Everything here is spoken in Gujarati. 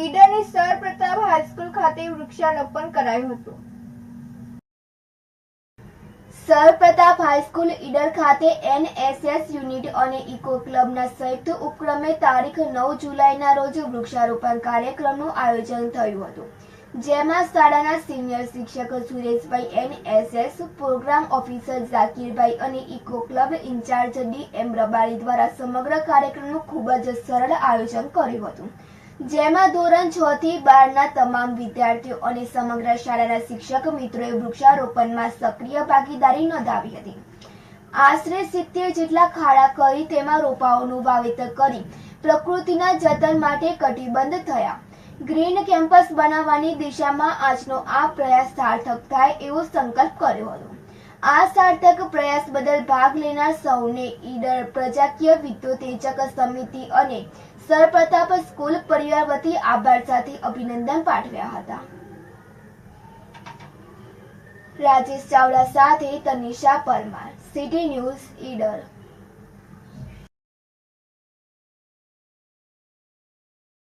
ઈડરની સર પ્રતાપ હાઈસ્કૂલ ખાતે વૃક્ષારોપણ કરાયું હતું. સર પ્રતાપ હાઈસ્કૂલ ઈડર ખાતે એનએસએસ યુનિટ અને ઇકો ક્લબના સંયુક્ત ઉપક્રમે તારીખ નવ જુલાઈના રોજ વૃક્ષારોપણ કાર્યક્રમનું આયોજન થયું હતું. જેમાં શાળાના સિનિયર શિક્ષક Sureshbhai NSS, programme officer Zakirbhai અને eco club incharge D M Rabari દ્વારા સમગ્ર કાર્યક્રમનું ખૂબ જ સરળ આયોજન કર્યું હતું. જેમાં ધોરણ છ થી બારના તમામ વિદ્યાર્થીઓ અને સમગ્ર શાળાના શિક્ષક મિત્રોએ વૃક્ષારોપણમાં સક્રિય ભાગીદારી નોંધાવી હતી. આશરે સિત્તેર જેટલા ખાડા કરી તેમાં રોપાઓનું વાવેતર કરી પ્રકૃતિના જતન માટે કટિબદ્ધ થયા. ગ્રીન કેમ્પસ બનાવવાની દિશામાં આજનો આ પ્રયાસ સાર્થક થાય એવો સંકલ્પ કર્યો હતો. આ સાર્થક પ્રયાસ બદલ ભાગ લેનાર સૌને ઈડર, પ્રજાકીય વિદ્યુતેજક સમિતિ અને સરપ્રતાપ સ્કૂલ પરિવાર વતી આભાર સાથે અભિનંદન પાઠવ્યા હતા. રાજેશ ચાવડા સાથે તનિષા પરમાર, સિટી ન્યૂઝ, ઈડર.